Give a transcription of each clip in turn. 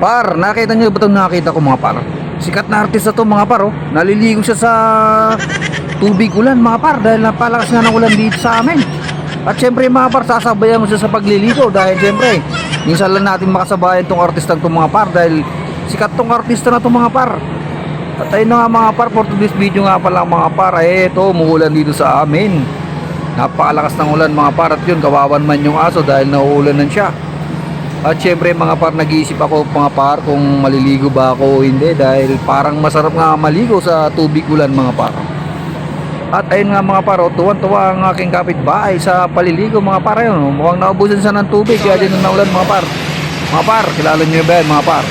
Par, nakita niyo ba itong nakita ko mga par? Sikat na artista to mga par oh. Naliligo siya sa tubig ulan mga par dahil napalakas nga ng ulan dito sa amin. At syempre mga par, sasabayan ko siya sa pagliligo dahil syempre, minsan lang natin makasabayan tong artista tong mga par dahil sikat tong artista na tong mga par. At ayun na nga mga par, for today's video nga pala mga par, eh ito, umuulan dito sa amin. Napakalakas ng ulan mga par at yun, kawawan man yung aso dahil nauulanan siya. At syempre mga par, nag-iisip ako mga par kung maliligo ba ako o hindi dahil parang masarap nga maligo sa tubig ulan mga par. At ayun nga mga par, oh, tuwan-tuwa ang aking kapitbahay sa paliligo mga par. Ayun, oh, mukhang naubusan siya ng tubig kaya din naulan mga par. Mga par, kilala niyo ba yan mga par?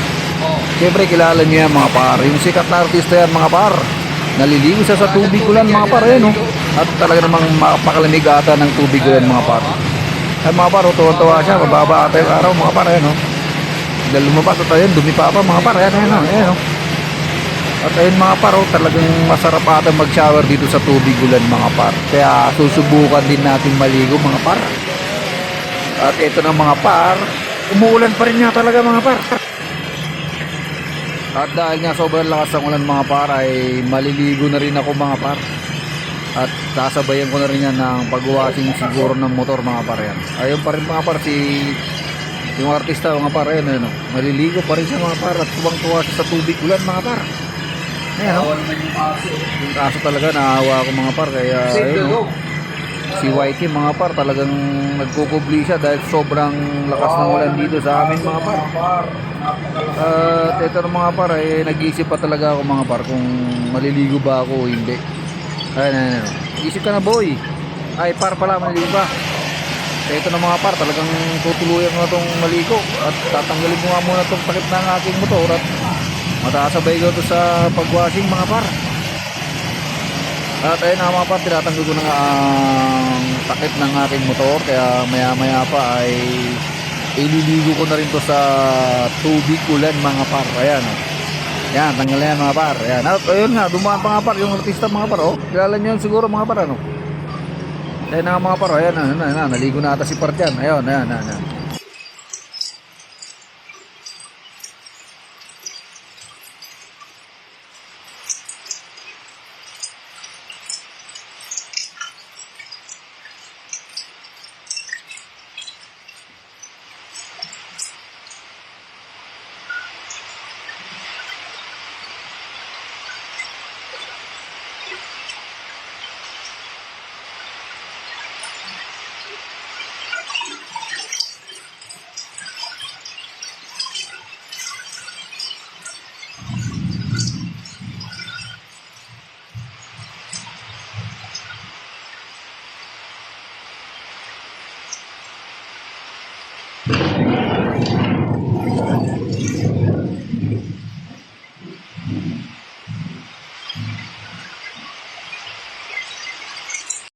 Siyempre kilala yan mga par. Yung sikat na artista yan mga par. Naliligo siya sa tubig ulan mga par. Ayun, oh. At talaga namang mapakalamig ata ng tubig ulan mga par. Ay mga par, tuwa-tuwa siya. Mababa ata yung araw mga par. Ayun, oh. Dahil lumabas at ayun, dumi pa pa mga par. Ayan, ayan, oh. ayan, oh. At ayun mga par, talagang masarap ata mag-shower dito sa tubig ulan mga par. Kaya susubukan din natin maligo mga par. At ito na mga par, umuulan pa rin nga talaga mga par. At dahil nga sobrang lakas ng ulan mga par ay maliligo na rin ako mga par. At sasabayan ko na rin yan ng pagwashing siguro ng motor mga par yan. Ayun pa rin mga par si yung artista mga par ayun, ayun, oh. maliligo pa rin siya mga par at tuwang-tuwa siya sa tubig ulan mga par. Ayan oh. Yung kaso talaga naawa ako mga par kaya ayun oh. Si Whitey mga par talagang nagkukubli siya dahil sobrang lakas ng ulan dito sa amin mga par. At ito ng mga par, eh, nag-iisip pa talaga ako mga par kung maliligo ba ako o hindi. Ayun, ayun, ayun. Isip ka na boy. Ay, par pala, maliligo ba? Kaya ito ng mga par, talagang tutuluyan ko na itong maligo. At tatanggalin ko nga muna itong takip ng aking motor at matasabay ko ito sa pagwashing mga par. At ayun na mga par, tinatanggal ko na nga ang takip ng aking motor. Kaya maya maya pa ay ililigo ko na rin to sa tubig ulan mga par. Ayan. Oh. Yan, tanggal na yan mga par. Ayan. At ayun nga, dumaan pa nga par yung artista mga par. Oh. Kilala nyo yun siguro mga par. Ano? Ayan na mga par. Ayan, ayan, ayan, ayan. Naligo na ata si par dyan. Ayun, ayan, ayan, ayan.